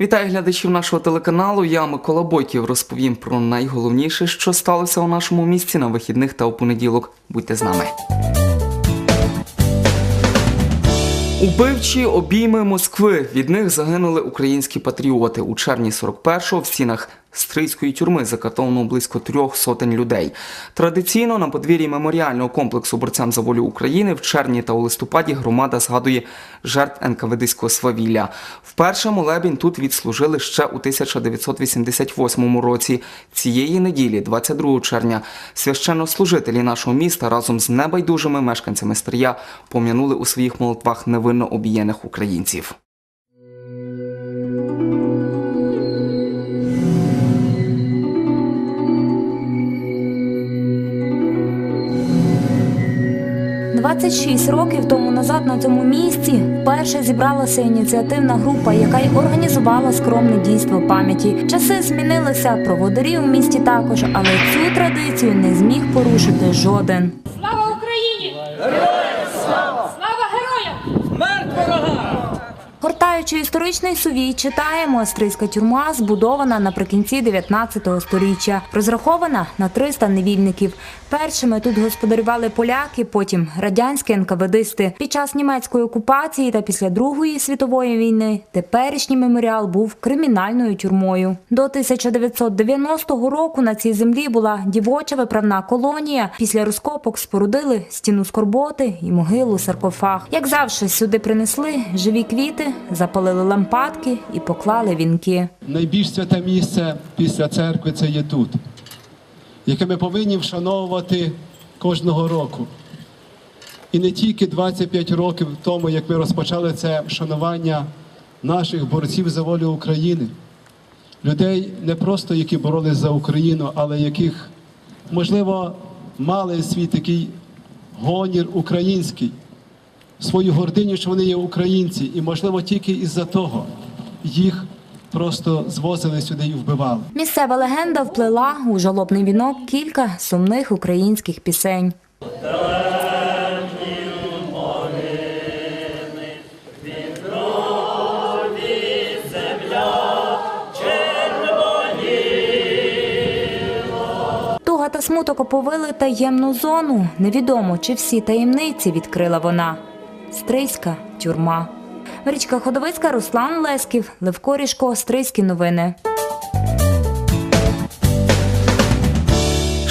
Вітаю глядачів нашого телеканалу. Я Микола Бойків розповім про найголовніше, що сталося у нашому місті на вихідних та у понеділок. Будьте з нами. Убивчі обійми Москви. Від них загинули українські патріоти. У червні 41-го в стінах Стрийської тюрми закатовано близько трьох сотень людей. Традиційно на подвір'ї меморіального комплексу борцям за волю України в червні та у листопаді громада згадує жертв НКВДського свавілля. Вперше молебень тут відслужили ще у 1988 році. Цієї неділі, 22 червня, священнослужителі нашого міста разом з небайдужими мешканцями Стрия пом'янули у своїх молитвах невинно обієних українців. – 26 років тому назад на цьому місці вперше зібралася ініціативна група, яка й організувала скромне дійство пам'яті. Часи змінилися, проводарів в місті також, але цю традицію не зміг порушити жоден. Гортаючи історичний сувій, читаємо Астрийська тюрма, збудована наприкінці 19 століття, розрахована на 300 невільників. Першими тут господарювали поляки, потім радянські НКВДисти. Під час німецької окупації та після Другої світової війни теперішній меморіал був кримінальною тюрмою. До 1990 року на цій землі була дівоча виправна колонія. Після розкопок спорудили стіну скорботи і могилу саркофаг. Як завжди, сюди принесли живі квіти, запалили лампадки і поклали вінки. найбільш святе місце після церкви це є тут, яке ми повинні вшановувати кожного року. І не тільки 25 років тому, як ми розпочали це вшанування наших борців за волю України, людей не просто які боролись за Україну, але яких, можливо, мали свій такий гонір український, свою гординю, що вони є українці, і, можливо, тільки із-за того їх просто звозили сюди і вбивали. Місцева легенда вплила у жалобний вінок кілька сумних українських пісень. Туга та смуток оповили таємну зону. Невідомо, чи всі таємниці відкрила вона. Стрийська тюрма. Річка Ходовицька, Руслан Лесків, Левко Ріжко, Стрийські новини.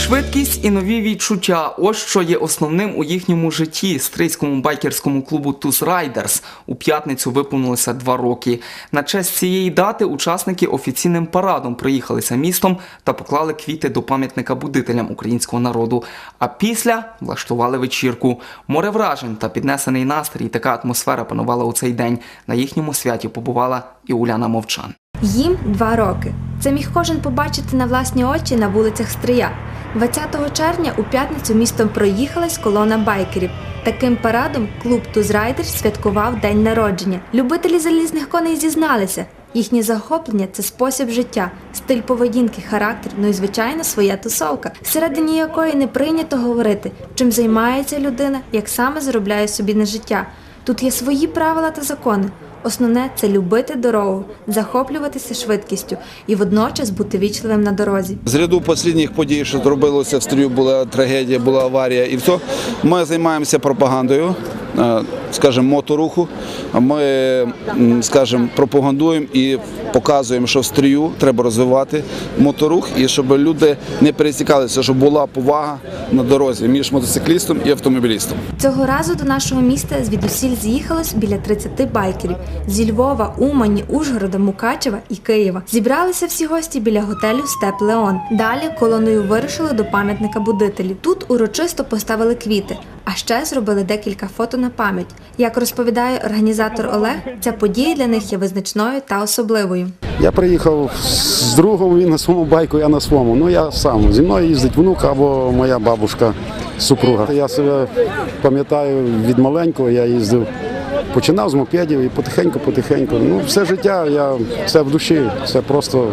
Швидкість і нові відчуття ось що є основним у їхньому житті. Стрийському байкерському клубу Туз Райдерс у п'ятницю виповнилося два роки. На честь цієї дати учасники офіційним парадом приїхалися містом та поклали квіти до пам'ятника будителям українського народу. А після влаштували вечірку. Море вражень та піднесений настрій. Така атмосфера панувала у цей день. На їхньому святі побувала і Уляна Мовчан. Їм два роки. Це міг кожен побачити на власні очі на вулицях Стрия. 20 червня у п'ятницю містом проїхалась колона байкерів. Таким парадом клуб Туз Райдер святкував день народження. Любителі залізних коней зізналися. Їхнє захоплення це спосіб життя, стиль поведінки, характер, ну і звичайно своя тусовка, всередині якої не прийнято говорити, чим займається людина, як саме заробляє собі на життя. Тут є свої правила та закони. Основне це любити дорогу, захоплюватися швидкістю і водночас бути вічливим на дорозі. З ряду останніх подій, що зробилося в стрію, була трагедія, була аварія і все. Ми займаємося пропагандою, скажімо, моторуху. Ми, скажімо, пропагандуємо і показуємо, що в стрію треба розвивати моторух і щоб люди не пересікалися, щоб була повага на дорозі між мотоциклістом і автомобілістом. Цього разу до нашого міста звідусіль з'їхалось біля 30 байкерів зі Львова, Умані, Ужгорода, Мукачева і Києва. Зібралися всі гості біля готелю Степ Леон. Далі колоною вирушили до пам'ятника будителів. Тут урочисто поставили квіти, а ще зробили декілька фото на пам'ять. Як розповідає організатор Олег, ця подія для них є визначною та особливою. Я приїхав з другом, він на своєму байку, я на своєму. Ну я сам. Зі мною їздить внук або моя бабушка, супруга. Я себе пам'ятаю від маленького, я їздив, починав з мопедів і потихеньку, потихеньку. Ну, все життя я це в душі, це просто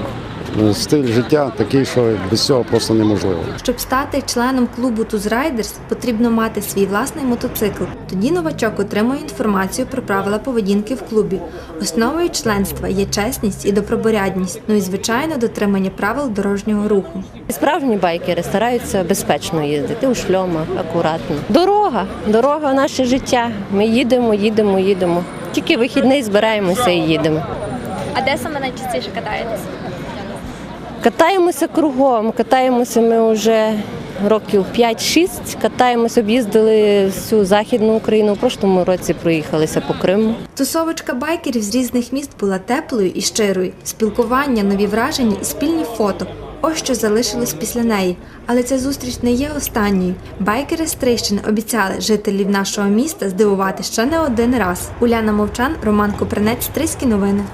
стиль життя такий, що без цього просто неможливо. Щоб стати членом клубу Туз Райдерс, потрібно мати свій власний мотоцикл. Тоді новачок отримує інформацію про правила поведінки в клубі. Основою членства є чесність і добропорядність, ну і звичайно дотримання правил дорожнього руху. Справжні байкери стараються безпечно їздити у шльомах, акуратно. Дорога, дорога наше життя. Ми їдемо, їдемо, їдемо. Тільки вихідний збираємося і їдемо. А де саме найчастіше катаєтесь? Катаємося кругом, катаємося ми вже років 5-6. Катаємося, об'їздили всю Західну Україну. У прошлому році проїхалися по Криму. Тусовочка байкерів з різних міст була теплою і щирою. Спілкування, нові враження і спільні фото. Ось що залишилось після неї. Але ця зустріч не є останньою. Байкери з Трищини обіцяли жителів нашого міста здивувати ще не один раз. Уляна Мовчан, Роман Копринець, Трийські новини.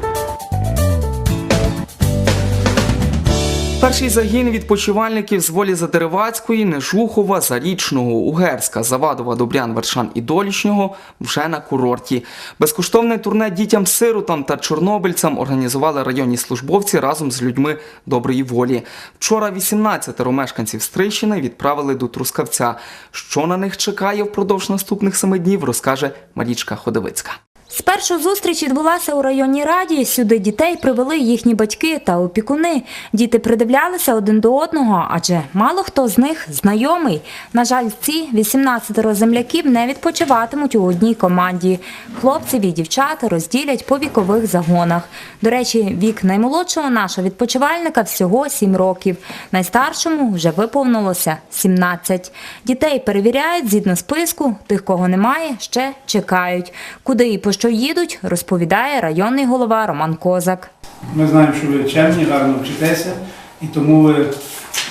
Перший загін відпочивальників з волі Задеревацької, Нежухова, Зарічного, Угерська, Завадова, Добрян, Вершан і Долішнього вже на курорті. Безкоштовне турне дітям-сиротам та чорнобильцям організували районні службовці разом з людьми доброї волі. Вчора 18 мешканців Стрищини відправили до Трускавця. Що на них чекає впродовж наступних семи днів, розкаже Марічка Ходовицька. Спершу зустріч відбулася у районній раді. Сюди дітей привели їхні батьки та опікуни. Діти придивлялися один до одного, адже мало хто з них знайомий. На жаль, ці 18 земляків не відпочиватимуть у одній команді. Хлопців і дівчата розділять по вікових загонах. До речі, вік наймолодшого нашого відпочивальника всього 7 років. Найстаршому вже виповнилося 17. Дітей перевіряють згідно списку. Тих, кого немає, ще чекають. Куди і по що їдуть, розповідає районний голова Роман Козак. Ми знаємо, що ви чемні, гарно вчитеся, і тому ви,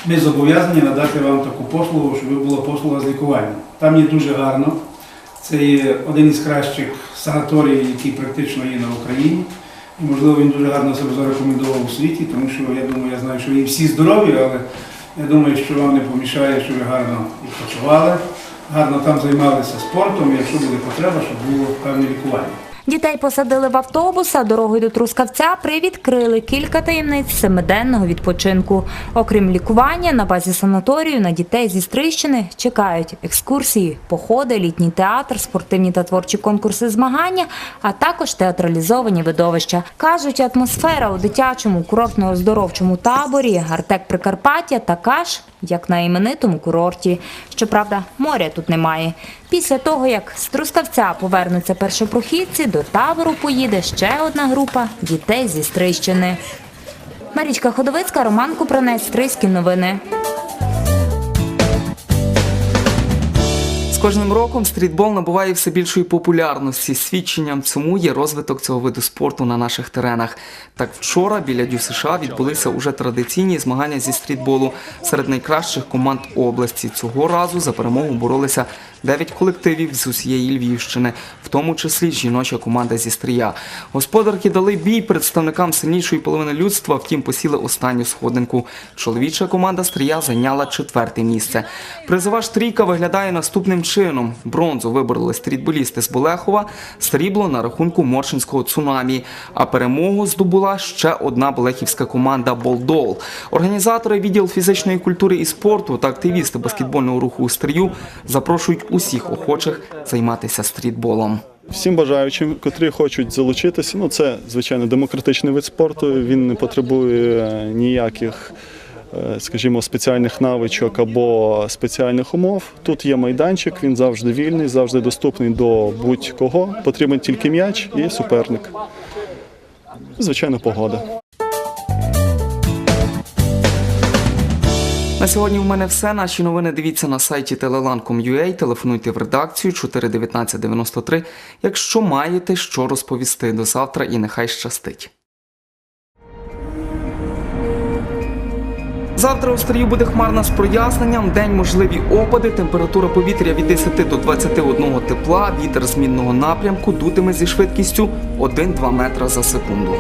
ми зобов'язані надати вам таку послугу, щоб була послуга з лікування. Там є дуже гарно. Це є один із кращих санаторіїв, який практично є на Україні. І, можливо, він дуже гарно себе зарекомендував у світі, тому що я думаю, я знаю, що ви всі здорові, але я думаю, що вам не помішає, що ви гарно відпочивали, гарно там займалися спортом, якщо буде потреба, щоб було певне лікування. Дітей посадили в автобус, а дорогою до Трускавця привідкрили кілька таємниць семиденного відпочинку. Окрім лікування, на базі санаторію на дітей зі Стрищини чекають екскурсії, походи, літній театр, спортивні та творчі конкурси змагання, а також театралізовані видовища. Кажуть, атмосфера у дитячому курортно-оздоровчому таборі Артек Прикарпаття така ж, як на іменитому курорті. Щоправда, моря тут немає. Після того, як з Трускавця повернуться першопрохідці, до табору поїде ще одна група дітей зі Стрищини. Марічка Ходовицька, Роман Купранець, Стрийські новини. Кожним роком стрітбол набуває все більшої популярності. Свідченням цьому є розвиток цього виду спорту на наших теренах. Так вчора біля Дю США відбулися уже традиційні змагання зі стрітболу серед найкращих команд області. Цього разу за перемогу боролися дев'ять колективів з усієї Львівщини, в тому числі жіноча команда зі Стрия. Господарки дали бій представникам сильнішої половини людства, втім посіли останню сходинку. Чоловіча команда Стрия зайняла четверте місце. Призова ж трійка виглядає наступним чином: бронзу вибороли стрітболісти з Болехова, срібло на рахунку Моршинського цунамі. А перемогу здобула ще одна болехівська команда Болдол. Організатори відділ фізичної культури і спорту та активісти баскетбольного руху у Стрию запрошують усіх охочих займатися стрітболом. Всім бажаючим, котрі хочуть залучитися, ну це звичайно демократичний вид спорту. Він не потребує е, ніяких, скажімо, спеціальних навичок або спеціальних умов. Тут є майданчик, він завжди вільний, завжди доступний до будь-кого. Потрібен тільки м'яч і суперник. Звичайно, погода. На сьогодні в мене все. Наші новини дивіться на сайті telelan.com.ua, телефонуйте в редакцію 41993, якщо маєте що розповісти до завтра і нехай щастить. Завтра у Стрію буде хмарна з проясненням, день можливі опади, температура повітря від 10 до 21 тепла, вітер змінного напрямку дутиме зі швидкістю 1-2 метра за секунду.